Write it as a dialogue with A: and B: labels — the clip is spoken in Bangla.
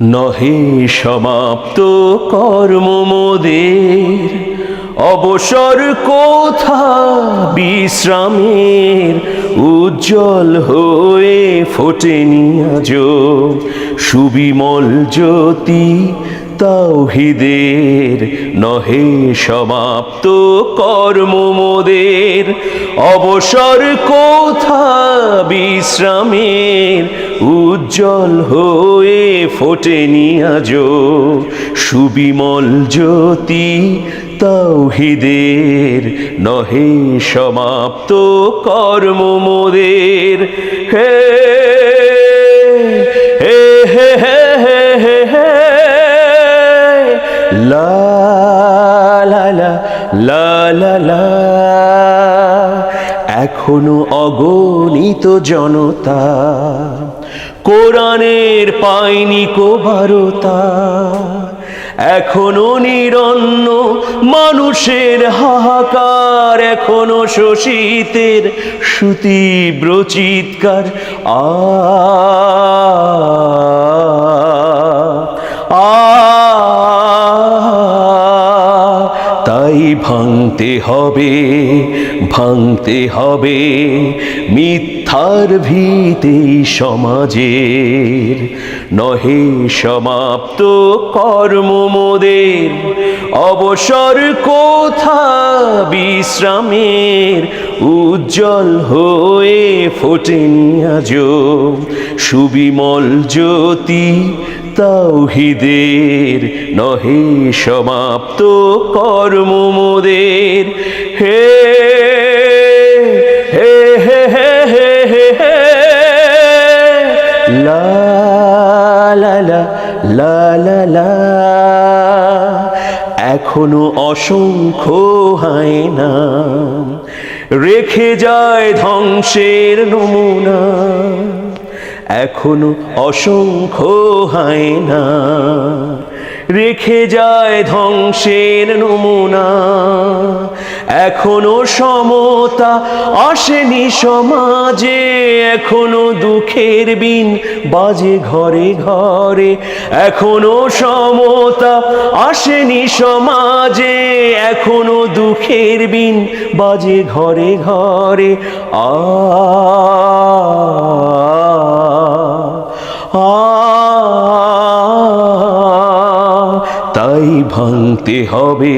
A: নহে সমাপ্ত কর্ম মোদের। অবসর কোথা বিশ্রামের উজ্জ্বল হয়ে ফোটেনি আজ সুবিমল জ্যোতি তাওহিদের নহে সমাপ্ত কর্ম মোদের। অবসর কোথা বিশ্রামের? উজ্জ্বল হয়ে ফোটেনি আজ সুবিমল জ্যোতি। তাওহিদের নহে সমাপ্ত কর্ম মোদের। হে লা লা লা এখনও অগণিত জনতা কোরআনের পাইনি কোবারতা। এখনও নিরন্ন মানুষের হাহাকার, এখনও শোষিতের সুতীব্র চিৎকার। আ তাই ভাঙতে হবে ভাঙতে হবে মিথ্যার ভিতে সমাজের। নহে সমাপ্ত কর্ম মোদের, অবসর কোথা বিশ্রামের? উজ্জ্বল হয়ে ফোটেনি আজ সুবিমল জ্যোতি তাওহিদের নহে সমাপ্ত কর্ম মোদের। হে হে হে হে হে হে হে, লা লা লা লা এখনও অসংখ্য হয় না রেখে যায় ধ্বংসের নমুনা। এখনও অসংখ্য হয় না রেখে যায় ধ্বংসের নমুনা। এখনও সমতা আসেনি সমাজে, এখনও দুঃখের বিন বাজে ঘরে ঘরে। এখনও সমতা আসেনি সমাজে, এখনও দুঃখের বিন বাজে ঘরে ঘরে। আ ভাঙতে হবে।